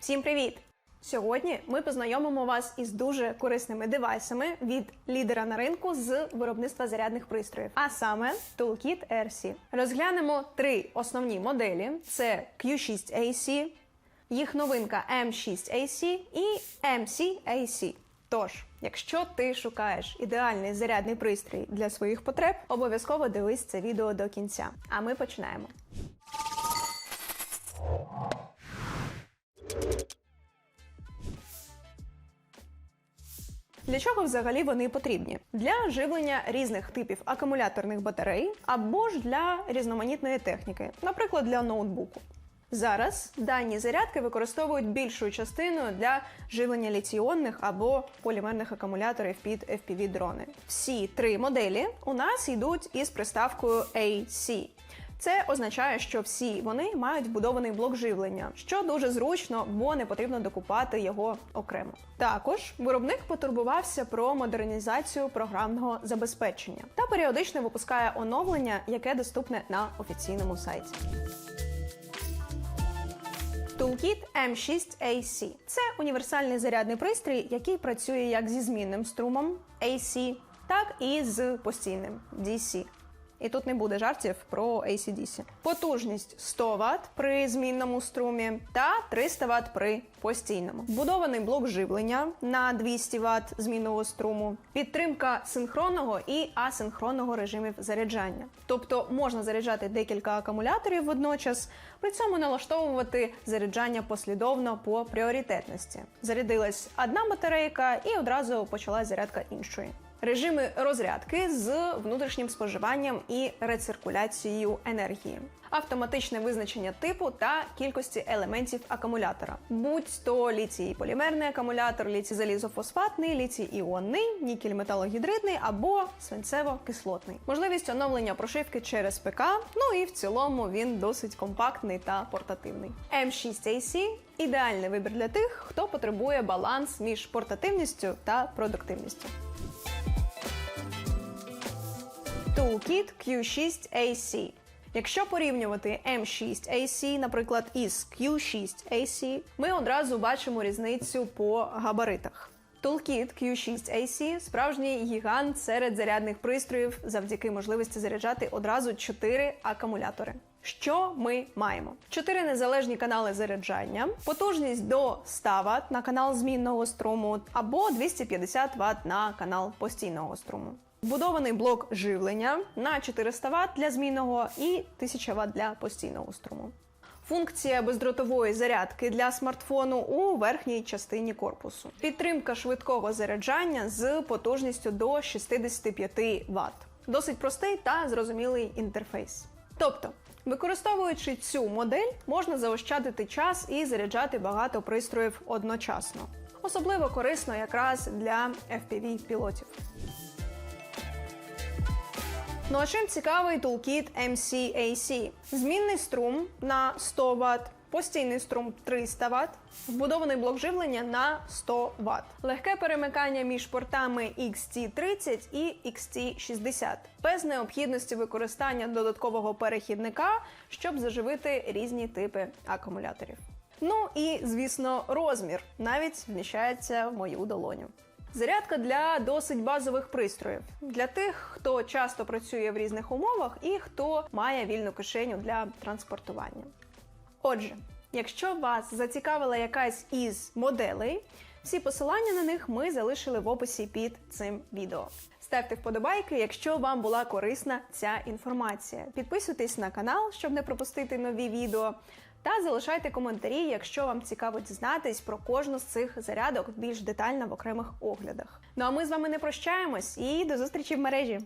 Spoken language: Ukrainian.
Всім привіт! Сьогодні ми познайомимо вас із дуже корисними девайсами від лідера на ринку з виробництва зарядних пристроїв, а саме Toolkit RC. Розглянемо три основні моделі: це Q6AC, їх новинка M6AC і MC-AC. Тож, якщо ти шукаєш ідеальний зарядний пристрій для своїх потреб, обов'язково дивись це відео до кінця. А ми починаємо. Для чого взагалі вони потрібні? Для живлення різних типів акумуляторних батарей або ж для різноманітної техніки, наприклад, для ноутбуку. Зараз дані зарядки використовують більшою частиною для живлення літіонних або полімерних акумуляторів під FPV-дрони. Всі три моделі у нас йдуть із приставкою AC. Це означає, що всі вони мають вбудований блок живлення, що дуже зручно, бо не потрібно докупати його окремо. Також виробник потурбувався про модернізацію програмного забезпечення та періодично випускає оновлення, яке доступне на офіційному сайті. Toolkit M6AC – це універсальний зарядний пристрій, який працює як зі змінним струмом AC, так і з постійним DC. І тут не буде жартів про ACDC. Потужність 100 Вт при змінному струмі та 300 Вт при постійному. Вбудований блок живлення на 200 Вт змінного струму, підтримка синхронного і асинхронного режимів заряджання. Тобто можна заряджати декілька акумуляторів водночас, при цьому налаштовувати заряджання послідовно по пріоритетності. Зарядилась одна батарейка і одразу почала зарядка іншої. Режими розрядки з внутрішнім споживанням і рециркуляцією енергії, автоматичне визначення типу та кількості елементів акумулятора, будь то літій полімерний акумулятор, літій залізофосфатний, літій іонний, нікель металогідридний або свинцево-кислотний. Можливість оновлення прошивки через ПК. Ну і в цілому він досить компактний та портативний. M6AC ідеальний вибір для тих, хто потребує баланс між портативністю та продуктивністю. Toolkit Q6AC. Якщо порівнювати M6AC, наприклад, із Q6AC, ми одразу бачимо різницю по габаритах. Toolkit Q6AC – справжній гігант серед зарядних пристроїв завдяки можливості заряджати одразу 4 акумулятори. Що ми маємо? Чотири незалежні канали заряджання, потужність до 100 Вт на канал змінного струму або 250 Вт на канал постійного струму. Вбудований блок живлення на 400 Вт для змінного і 1000 Вт для постійного струму. Функція бездротової зарядки для смартфону у верхній частині корпусу. Підтримка швидкого заряджання з потужністю до 65 Вт. Досить простий та зрозумілий інтерфейс. Тобто, використовуючи цю модель, можна заощадити час і заряджати багато пристроїв одночасно. Особливо корисно якраз для fpv пілотів. Ну а чим цікавий Toolkit MC-AC? Змінний струм на 100 Вт, постійний струм 300 Вт, вбудований блок живлення на 100 Вт. Легке перемикання між портами XT30 і XT60, без необхідності використання додаткового перехідника, щоб заживити різні типи акумуляторів. Ну і, звісно, розмір навіть вміщається в мою долоню. Зарядка для досить базових пристроїв для тих, хто часто працює в різних умовах і хто має вільну кишеню для транспортування. Отже, якщо вас зацікавила якась із моделей, всі посилання на них ми залишили в описі під цим відео. Ставте вподобайки, якщо вам була корисна ця інформація. Підписуйтесь на канал, щоб не пропустити нові відео. Та залишайте коментарі, якщо вам цікаво дізнатись про кожну з цих зарядок більш детально в окремих оглядах. Ну а ми з вами не прощаємось і до зустрічі в мережі.